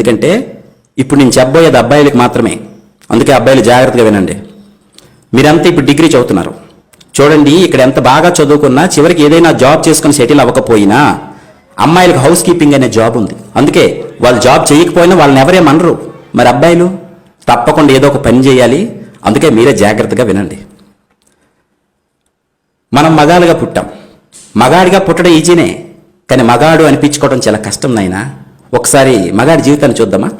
ఎందుకంటే ఇప్పుడు నేను చెప్పబోయేది అబ్బాయిలకు మాత్రమే. అందుకే అబ్బాయిలు జాగ్రత్తగా వినండి. మీరంతా ఇప్పుడు డిగ్రీ చదువుతున్నారు. చూడండి ఇక్కడ ఎంత బాగా చదువుకున్నా చివరికి ఏదైనా జాబ్ చేసుకుని సెటిల్ అవ్వకపోయినా అమ్మాయిలకు హౌస్ కీపింగ్ అనే జాబ్ ఉంది. అందుకే వాళ్ళు జాబ్ చేయకపోయినా వాళ్ళని ఎవరేమనరు మరి అబ్బాయిలు? తప్పకుండా ఏదో ఒక పని చేయాలి. అందుకే మీరే జాగ్రత్తగా వినండి. మనం మగాలుగా పుట్టాం. మగాడిగా పుట్టడం ఈజీనే. కానీ మగాడు అనిపించుకోవడం చాలా కష్టం నాయనా. ఒకసారి మగాడి జీవితాన్ని చూద్దామా?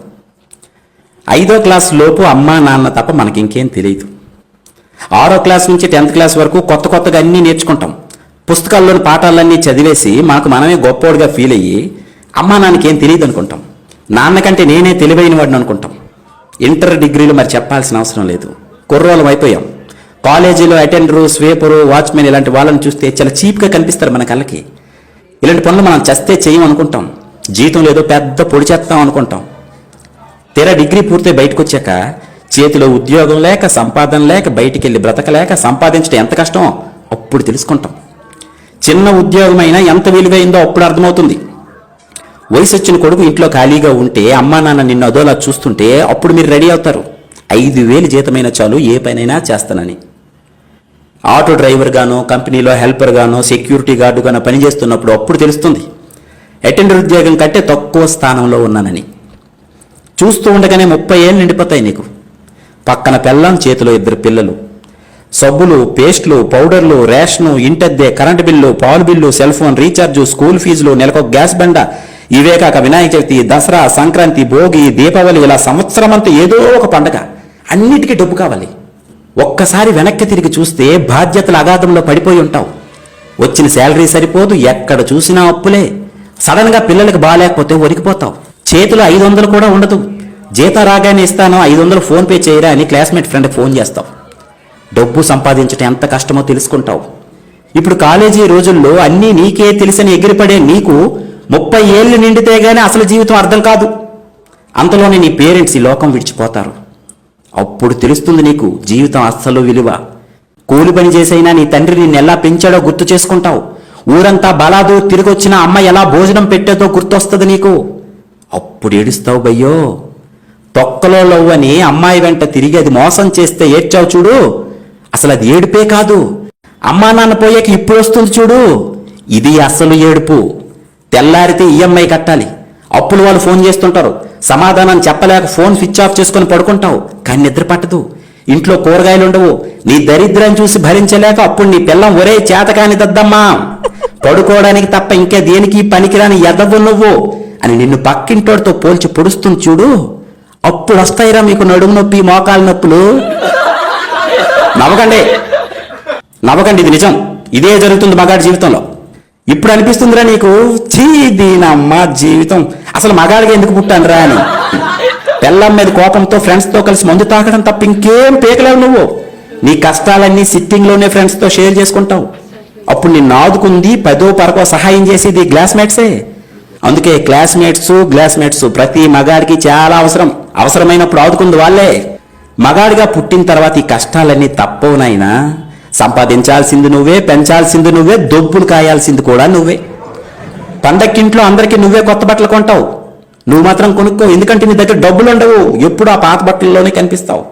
ఐదో క్లాస్ లోపు అమ్మా నాన్న తప్ప మనకి ఇంకేం తెలియదు ఆరో క్లాస్ నుంచి టెన్త్ క్లాస్ వరకు కొత్త కొత్తగా అన్నీ నేర్చుకుంటాం. పుస్తకాల్లోని పాఠాలన్నీ చదివేసి మనకు మనమే గొప్పోడుగా ఫీల్ అయ్యి అమ్మా నాన్నకి ఏం తెలియదు అనుకుంటాం నాన్నకంటే నేనే తెలివైన వాడిని అనుకుంటాం. ఇంటర్ డిగ్రీలు మరి చెప్పాల్సిన అవసరం లేదు. కుర్రోలం అయిపోయాం. కాలేజీలో అటెండరు స్వీపరు వాచ్మెన్ ఇలాంటి వాళ్ళని చూస్తే చాలా చీప్గా కనిపిస్తారు మన కళ్ళకి. ఇలాంటి పనులు మనం చస్తే చేయం అనుకుంటాం. జీతం లేదో పెద్ద పొడి చేస్తాం అనుకుంటాం. తీరా డిగ్రీ పూర్తి బయటకు వచ్చాక చేతిలో ఉద్యోగం లేక సంపాదన లేక బయటికి వెళ్ళి బ్రతకలేక సంపాదించడం ఎంత కష్టం? అప్పుడు తెలుసుకుంటాం. చిన్న ఉద్యోగమైనా ఎంత విలువైందో అప్పుడు అర్థమవుతుంది. వయసు వచ్చిన కొడుకు ఇంట్లో ఖాళీగా ఉంటే అమ్మా నాన్న నిన్ను అదోలా చూస్తుంటే అప్పుడు మీరు రెడీ అవుతారు. ఐదు వేలు జీతమైన చాలు ఏ పనైనా చేస్తానని. ఆటో డ్రైవర్గానో కంపెనీలో హెల్పర్గానో సెక్యూరిటీ గార్డుగానో పనిచేస్తున్నప్పుడు అప్పుడు తెలుస్తుంది. అటెండర్ ఉద్యోగం కంటే తక్కువ స్థానంలో ఉన్నానని. చూస్తూ ఉండగానే ముప్పై ఏళ్ళు నిండిపోతాయి నీకు. పక్కన పెళ్ళం చేతిలో ఇద్దరు పిల్లలు. సబ్బులు పేస్ట్లు పౌడర్లు రేషను ఇంటద్దె కరెంటు బిల్లు పాలు bill cell phone recharge school ఫీజులు నెలకు గ్యాస్ బండ ఇవే కాక వినాయక చవితి దసరా సంక్రాంతి భోగి దీపావళి ఇలా సంవత్సరం అంతా ఏదో ఒక పండగ. అన్నిటికీ డబ్బు కావాలి. ఒక్కసారి వెనక్కి తిరిగి చూస్తే బాధ్యతల అగాధంలో పడిపోయి ఉంటావు. వచ్చిన శాలరీ సరిపోదు ఎక్కడ చూసినా అప్పులే. సడన్గా పిల్లలకు బాగాలేకపోతే ఒరికిపోతావు చేతిలో ఐదు వందలు కూడా ఉండదు. జీతం రాగానే ఇస్తాను ఐదు వందలు ఫోన్ పే చేయరా అని క్లాస్మేట్ ఫ్రెండ్కి ఫోన్ చేస్తావు. డబ్బు సంపాదించడం ఎంత కష్టమో తెలుసుకుంటావు. ఇప్పుడు కాలేజీ రోజుల్లో అన్నీ నీకే తెలిసని ఎగిరిపడే నీకు ముప్పై ఏళ్ళు నిండితే గానీ అసలు జీవితం అర్థం కాదు. అంతలోనే నీ పేరెంట్స్ ఈ లోకం విడిచిపోతారు. అప్పుడు తెలుస్తుంది నీకు జీవితం అస్సలు విలువ. కూలి పని చేసైనా నీ తండ్రి నిన్ను ఎలా పెంచాడో గుర్తు చేసుకుంటావు. ఊరంతా బలాదు తిరిగొచ్చిన అమ్మ ఎలా భోజనం పెట్టేదో గుర్తొస్తుంది నీకు? అప్పుడు ఏడుస్తావు బయ్యో. తొక్కలో లవ్వని అమ్మాయి వెంట తిరిగి అది మోసం చేస్తే ఏడ్చావు చూడు. అసలు అది ఏడుపే కాదు. అమ్మా నాన్న పోయాక ఇప్పుడు వస్తుంది చూడు. ఇది అసలు ఏడుపు. తెల్లారితే ఈఎంఐ కట్టాలి. అప్పులు వాళ్ళు ఫోన్ చేస్తుంటారు. సమాధానం చెప్పలేక ఫోన్ స్విచ్ ఆఫ్ చేసుకొని పడుకుంటావు. కానీ నిద్ర పట్టదు. ఇంట్లో కూరగాయలు ఉండవు. నీ దరిద్రం చూసి భరించలేక అప్పుడు నీ పిల్లం ఒరే చేతకాని దద్దమ్మా. పడుకోవడానికి తప్ప ఇంకా దేనికి పనికిరాని ఎదవు నువ్వు? అని నిన్ను పక్కింటోడితో పోల్చి పొడుస్తుంది చూడు. అప్పుడు వస్తాయిరా మీకు నడుము నొప్పి మోకాలు నొప్పులు. నవ్వకండి. నవ్వకండి ఇది నిజం. ఇదే జరుగుతుంది మగాడి జీవితంలో. ఇప్పుడు అనిపిస్తుందిరా నీకు చీ దీనమ్మ జీవితం. అసలు మగాడిగా ఎందుకు పుట్టానురా అని. పెళ్ళం మీద కోపంతో ఫ్రెండ్స్తో కలిసి మందు తాకడం తప్ప ఇంకేం పీకలేవు నువ్వు. నీ కష్టాలన్నీ సిట్టింగ్లోనే ఫ్రెండ్స్తో షేర్ చేసుకుంటావు. అప్పుడు నిన్ను ఆదుకుంది పదో పరకో సహాయం చేసేది గ్లాస్మేట్సే అందుకే క్లాస్మేట్స్ గ్లాస్మేట్స్ ప్రతి మగాడికి చాలా అవసరం. అవసరమైనప్పుడు ఆదుకుంది వాళ్ళే. మగాడిగా పుట్టిన తర్వాత ఈ కష్టాలన్నీ తప్పవునైనా సంపాదించాల్సింది నువ్వే పెంచాల్సింది నువ్వే దొబ్బులు కాయాల్సింది కూడా నువ్వే. పండక్కింట్లో అందరికీ నువ్వే కొత్త బట్టలు కొంటావు. నువ్వు మాత్రం కొనుక్కో ఎందుకంటే నీ దగ్గర డబ్బులు ఉండవు. ఎప్పుడు ఆ పాత బట్టల్లోనే కనిపిస్తావు.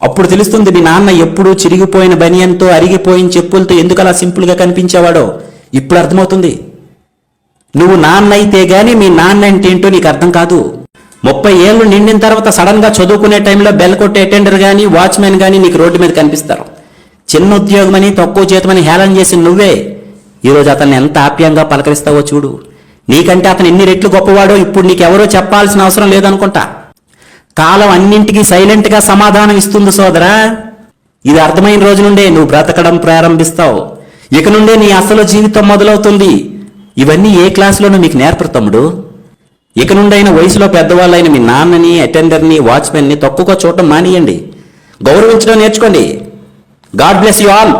అప్పుడు తెలుస్తుంది మీ నాన్న ఎప్పుడు చిరిగిపోయిన బనియన్తో అరిగిపోయిన చెప్పులతో ఎందుకు అలా సింపుల్గా కనిపించేవాడో. ఇప్పుడు అర్థమవుతుంది. నువ్వు నాన్న అయితే గాని మీ నాన్న అంటే ఏంటో నీకు అర్థం కాదు. ముప్పై ఏళ్ళు నిండిన తర్వాత సడన్గా చదువుకునే టైంలో బెల్ కొట్టే అటెండర్ కానీ వాచ్మెన్ కానీ నీకు రోడ్డు మీద కనిపిస్తారు. చిన్న ఉద్యోగమని తక్కువ జీతమని హేళన చేసిన నువ్వే. ఈరోజు అతన్ని ఎంత ఆప్యంగా పలకరిస్తావో చూడు. నీకంటే అతను ఎన్ని రెట్లు గొప్పవాడో ఇప్పుడు నీకెవరో చెప్పాల్సిన అవసరం లేదనుకుంటా. కాలం అన్నింటికీ సైలెంట్గా సమాధానం ఇస్తుంది సోదరా. ఇది అర్థమైన రోజు నుండే నువ్వు బ్రతకడం ప్రారంభిస్తావు. ఇక నుండే నీ అసలు జీవితం మొదలవుతుంది. ఇవన్నీ ఏ క్లాసులోనూ మీకు నేర్పరు తమ్ముడు. ఇక నుండైన వయసులో పెద్దవాళ్ళైన మీ నాన్నని అటెండర్ని వాచ్మెన్ని తక్కువగా చూడటం మానేయండి. గౌరవించడం నేర్చుకోండి. God bless you all.